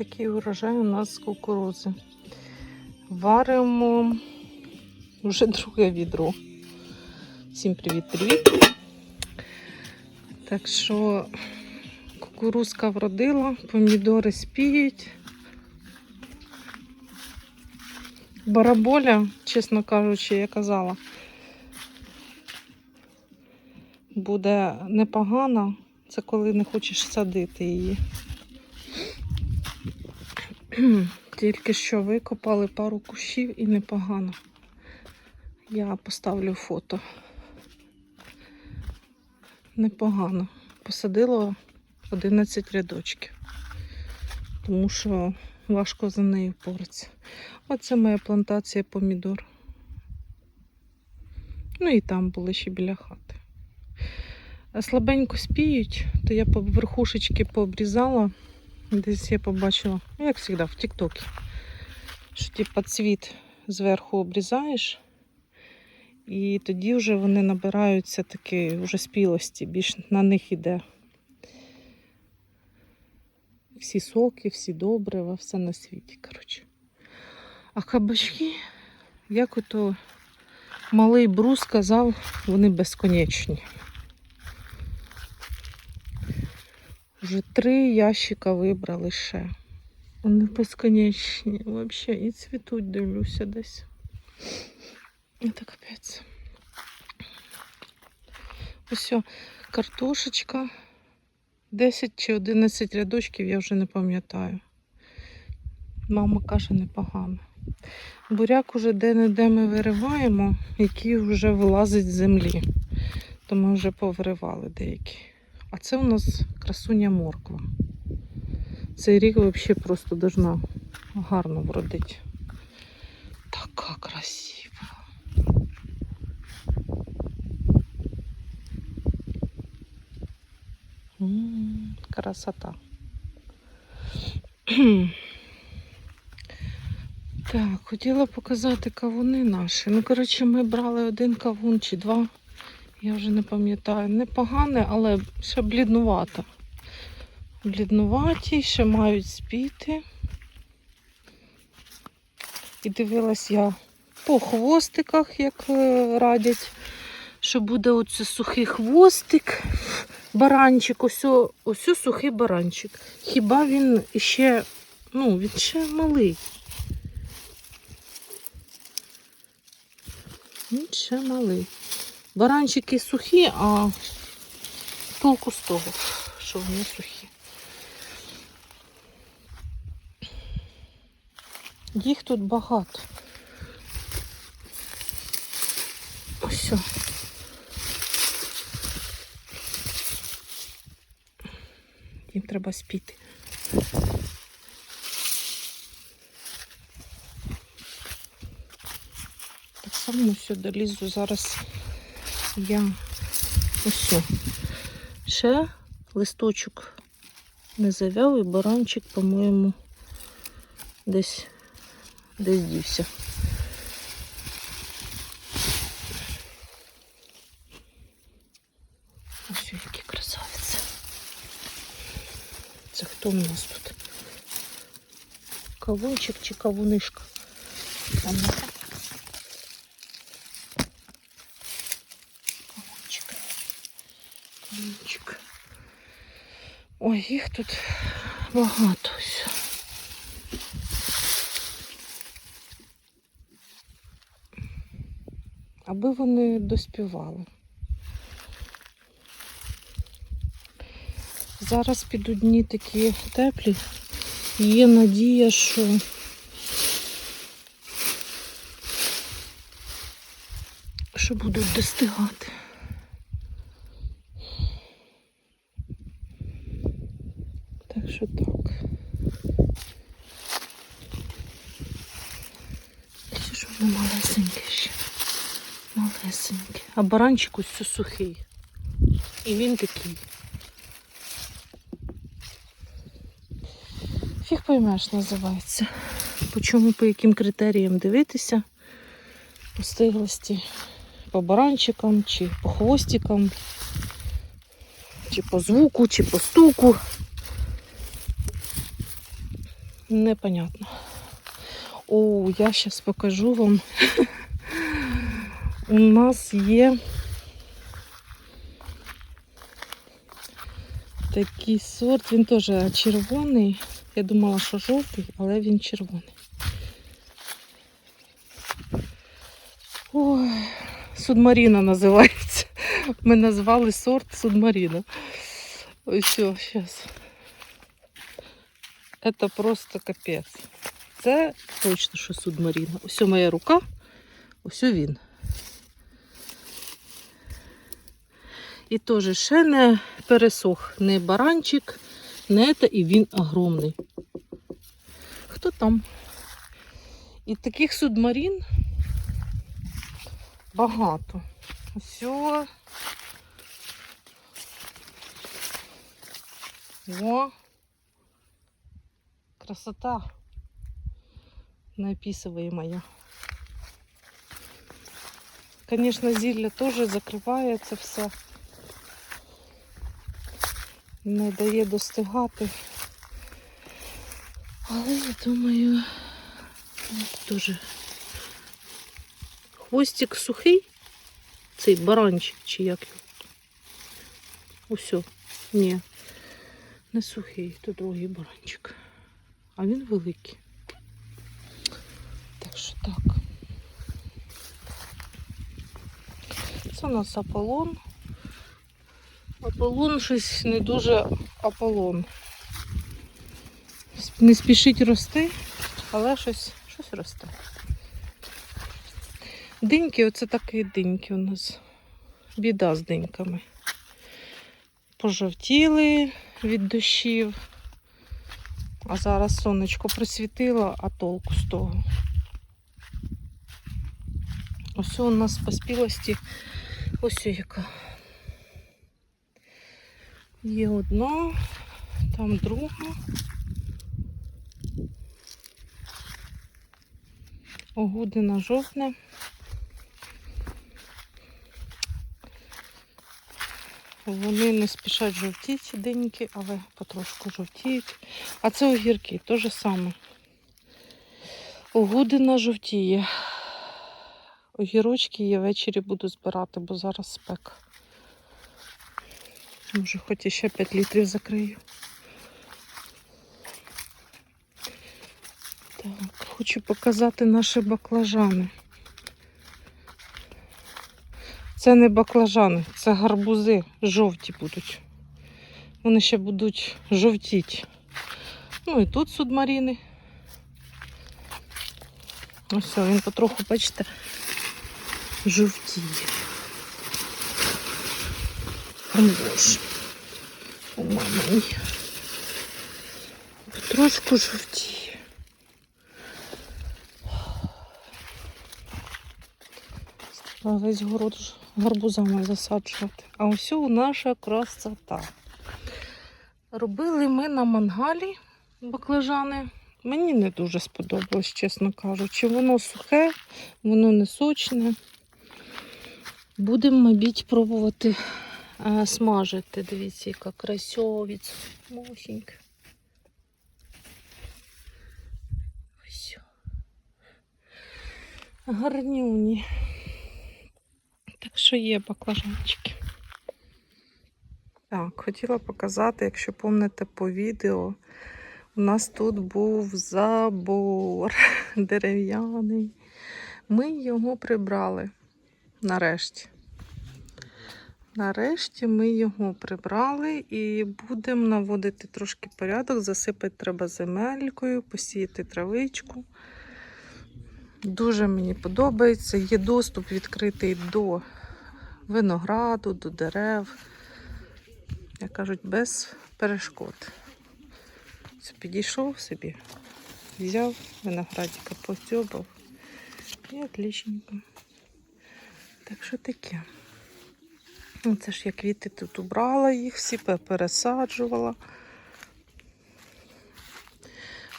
Такий урожай у нас з кукурузи. Варимо вже друге відро. Всім привіт-привіт. Так що кукурузка вродила, помідори спіють. Бараболя, чесно кажучи, я казала, буде непогана. Це коли не хочеш садити її. Тільки що викопали пару кущів і непогано. Я поставлю фото. Непогано. Посадила 11 рядочків, тому що важко за нею впоратися. Оце моя плантація помідор. Ну і там були ще біля хати. Слабенько спіють, то я по верхушечки пообрізала. Десь я побачила, ну, як завжди, в Тіктокі, що типа цвіт зверху обрізаєш, і тоді вже вони набираються такі вже спілості, більш на них іде. Всі соки, всі добрива, все на світі, коротше. А кабачки, як ото малий брус казав, вони безконечні. Вже три ящика вибрали ще. Вони безконечні. Взагалі і цвітуть, дивлюся десь. Це капець. Ось картошечка. 10 чи 11 рядочків, я вже не пам'ятаю. Мама каже, непогано. Буряк уже де-не-де ми вириваємо, який вже вилазить з землі. То ми вже повиривали деякі. А це у нас красуня морква. Цей рік взагалі просто должна гарно вродити. Така красива. Красота. Так, хотіла показати кавуни наші. Ну, коротше, ми брали один кавун чи два. Я вже не пам'ятаю. Непогане, але ще бліднувато. Бліднуваті, ще мають спіти. І дивилась я по хвостиках, як е, радять, що буде оце сухий хвостик, баранчик, ось, ось сухий баранчик. Хіба він ще, ну, він ще малий. Він ще малий. Баранчики сухі, а толку з того, що вони сухі. Їх тут багато. Ось. Їм треба спіти. Так само сюди лізу зараз я ось. Ще листочок не завяв і баранчик, по-моєму, десь десь дівся. Ось які красавиці. Це хто в нас тут? Кавунчик чи кавунишка? Там не так. Кавунчик. Кавунчик. Ой, їх тут багато. Аби вони доспівали. Зараз підуть дні такі теплі. Є надія, що що будуть достигати. Так що так. Чи ж вони малесенькі ще? Малесенькі. А баранчик ось все сухий. І він такий. Фіг поймеш, називається. По чому, по яким критеріям дивитися? По стиглості, по баранчикам, чи по хвостикам, чи по звуку, чи по стуку. Непонятно. О, я зараз покажу вам. У нас є такий сорт, він теж червоний. Я думала, що жовтий, але він червоний. Ой, Судмаріна називається. Ми назвали сорт Судмаріна. Ось зараз. Це просто капець. Це точно, що Судмаріна. Ось моя рука, ось він. І теж ще не пересох не баранчик, не те, і він огромний. Хто там? І таких судмарін багато. Все. О, красота неописуемая. Конечно, зілля теж закриває це все. Не дає достигати. Але я думаю, теж хвостик сухий, цей баранчик чи як. Усьо. Ні, не сухий, то другий баранчик. А він великий. Так що так. Це у нас Аполлон. Аполлон щось не дуже Аполлон. Не спішить рости, але щось, щось росте. Диньки, оце такі диньки у нас. Біда з диньками. Пожовтіли від дощів. А зараз сонечко присвітило, а толку з того. Ось у нас по спілості ось яка. Є одна, там друга. Огудина жовтне. Вони не спішать жовтіти деньки, але потрошку жовтіють. А це огірки, те ж саме. Огудина жовтіє. Огірочки я ввечері буду збирати, бо зараз спека. Може, хоч іще 5 літрів закрию. Так, хочу показати наші баклажани. Це не баклажани, це гарбузи жовті будуть. Вони ще будуть жовтіти. Ну і тут судмаріни. Ось все, він потроху, бачите, жовтіє. Боже. О, мама мій. Потрошку жовтіє. Весь город ж гарбузами засаджувати. А ось наша красота. Робили ми на мангалі баклажани. Мені не дуже сподобалось, чесно кажучи. Воно сухе, воно не сочне. Будемо, мабуть, пробувати а, смажити. Дивіться, яка красовіць. Мосінька. Ось. Гарнюні. Так що є баклажанчики. Так, хотіла показати, якщо пам'ятаєте по відео, у нас тут був забор дерев'яний. Ми його прибрали нарешті. Нарешті ми його прибрали і будемо наводити трошки порядок, засипати треба земелькою, посіяти травичку. Дуже мені подобається. Є доступ відкритий до винограду, до дерев. Як кажуть, без перешкод. Підійшов собі, взяв виноградика, постьобав. І отличненько. Так що таке. Ну, Це ж я квіти тут убрала їх, всі пересаджувала.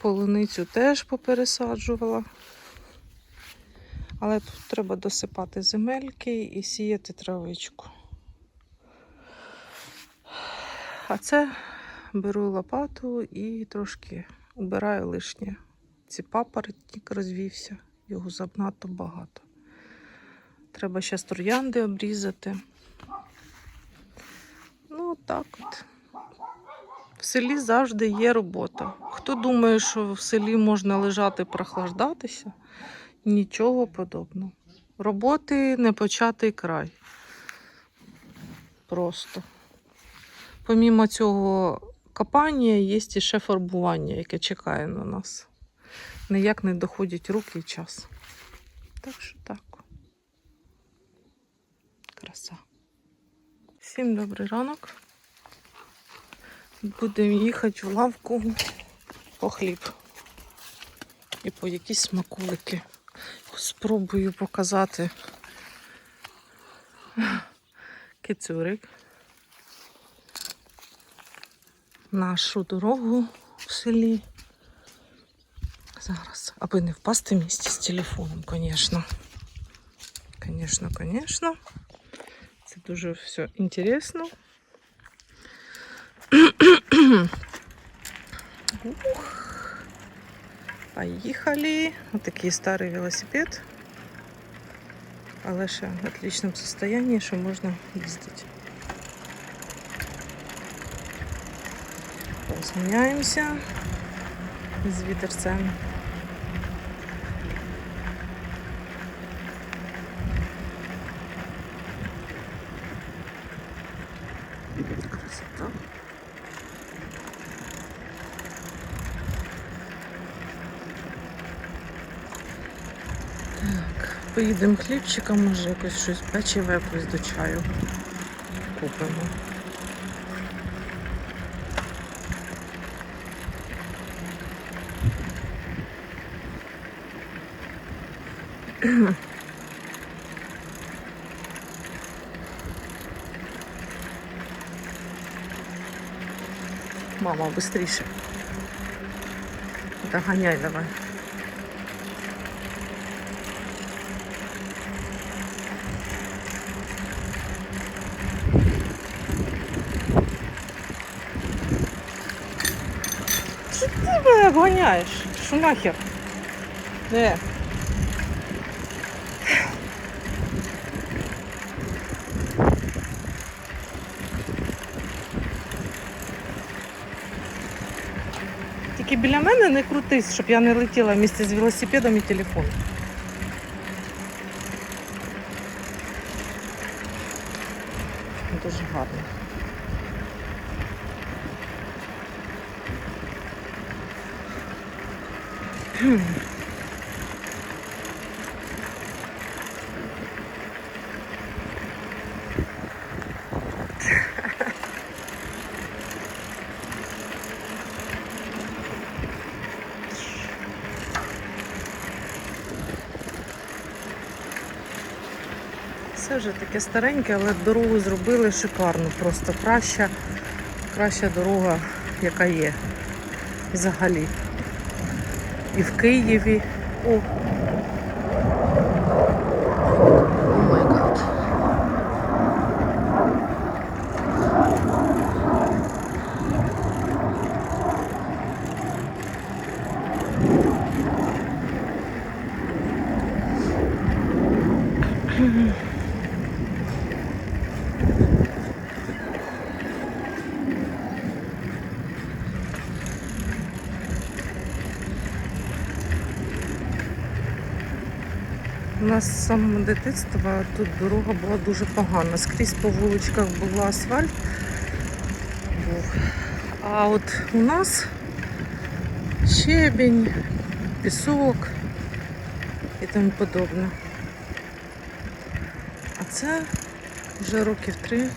Полуницю теж попересаджувала. Але тут треба досипати земельки і сіяти травичку. А це беру лопату і трошки убираю лишнє. Ці папоротник розвівся, його занадто багато. Треба ще троянди обрізати. Ну, так от. В селі завжди є робота. Хто думає, що в селі можна лежати прохлаждатися, нічого подобного. Роботи не початий край. Просто. Помімо цього копання, є ще фарбування, яке чекає на нас. Ніяк не доходять руки і час. Так що так. Краса. Всім добрий ранок. Будемо їхати в лавку по хліб і по якісь смаколики. Спробую показати кицюрик. Нашу дорогу в селі. Зараз, аби не впасти місці з телефоном, звісно. Звісно, звісно. Це дуже все інтересно. Ух. Поїхали. Ось такий старий велосипед. Але ще в отличному состоянии, що можна їздити. Розміняємося з вітерцем. Поїдемо хлібчиком, може якось щось печиво якось до чаю купимо. Мама, быстріше. Доганяй давай. Що гоняєш? Шумахер. Де? Тільки біля мене не крутись, щоб я не летіла місце з велосипедом і телефоном. Дуже гарно. Все вже таке стареньке, але дорогу зробили шикарно. Просто краща, краща дорога, яка є взагалі. І в Києві. О! Нас з самого дитинства тут дорога була дуже погана. Скрізь по вуличках був асфальт. Був. А от у нас щебінь, пісок і тому подобне. А це вже років три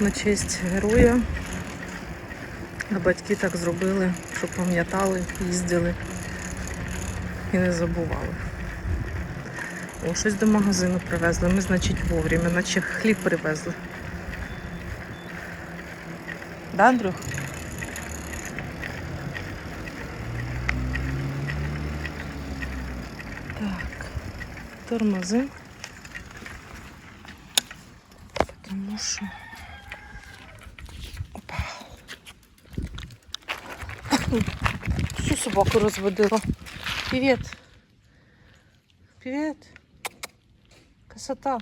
на честь героя. А батьки так зробили, щоб пам'ятали, їздили і не забували. О, щось до магазину привезли. Ми, значить, вовремя, наче хліб привезли. Да, Андрюх? Так, тормозим. Тому що. Опа. Всю собаку розводила. Привіт. Привіт. Красота.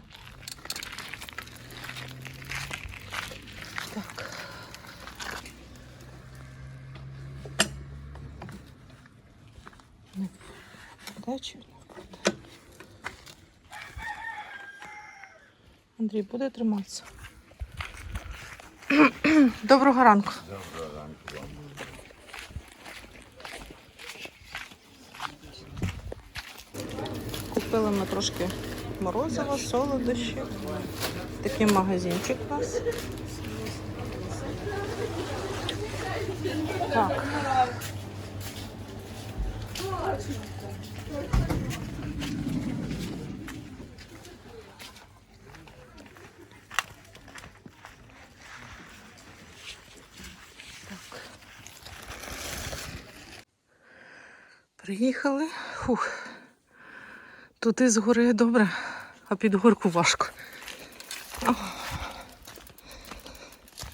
Так. Впаде? Андрій буде триматися. Доброго ранку. Купили ми трошки морозива, солодощі. Такий магазинчик у нас. Так. Приїхали. Фух. Тут із гори добре, а під горку важко.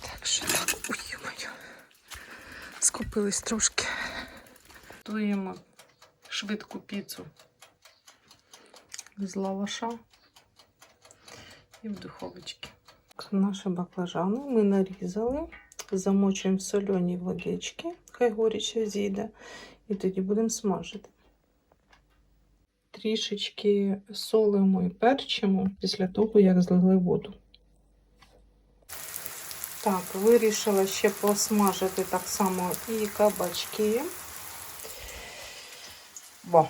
Так що так, ой, моє. Скупились трошки. Готуємо швидку піцу з лаваша і в духовочці. Наші баклажани ми нарізали, замочуємо в соленій водички, хай горяче зійде, і тоді будемо смажити. Трішечки солимо і перчимо після того, як злили воду. Так, вирішила ще посмажити так само і кабачки. Бо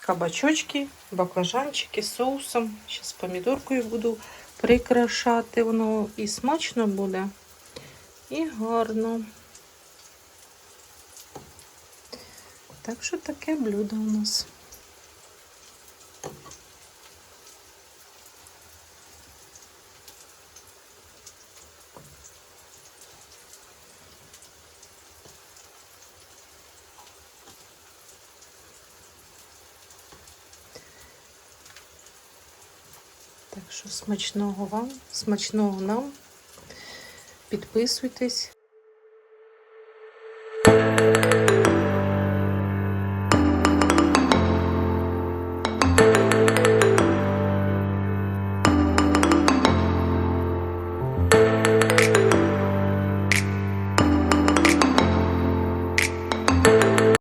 кабачочки, баклажанчики з соусом. Зараз помідоркою буду прикрашати. Воно і смачно буде, і гарно. Так що таке блюдо у нас. Так що смачного вам, смачного нам. Підписуйтесь.